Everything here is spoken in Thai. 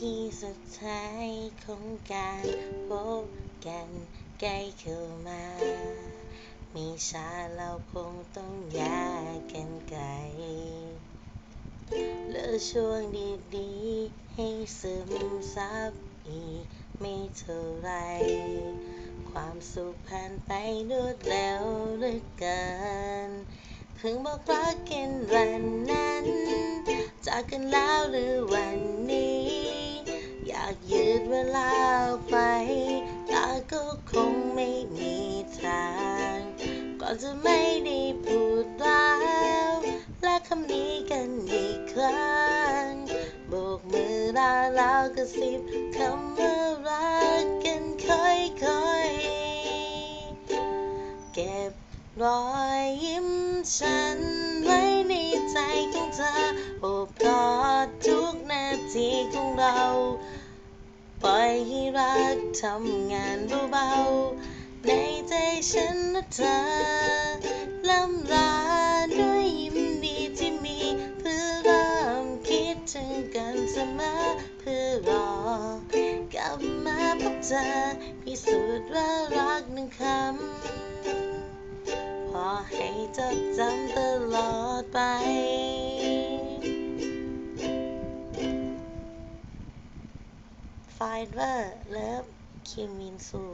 ทีสุดท้ายของการพบกันใกล้เข้ามา มีชาเราคงต้องแยกกันไกลเหลือช่วงดีๆ ให้ซึมซับอีกไม่เท่าไร ความสุขผ่านไปรวดเร็วเหลือเกินเพิ่งบอกรักกันวันนั้น จากกันแล้วหรือวันนี้ อยากยืดเวลาไป แต่ก็คงไม่มีทางก่อนจะไม่ได้พูดแล้วและคำนี้กันอีกครั้งโบกมือลาแล้วกระซิบคำว่ารักกันค่อยๆ เก็บรอยยิ้มฉัน เธอโอบกอดทุกนาทีของเรา ปล่อยให้รักทำงานเบาๆ ในใจฉันนะเธอลำลาด้วยยิ้มดีที่มี เพื่อเริ่มคิดถึงกันเสมอเพื่อรอกลับมาพบเธอพิสูจน์ว่ารักหนึ่งคำพอให้จดจำตลอดไป ไฟเวอร์ เลิฟ คิมมินซู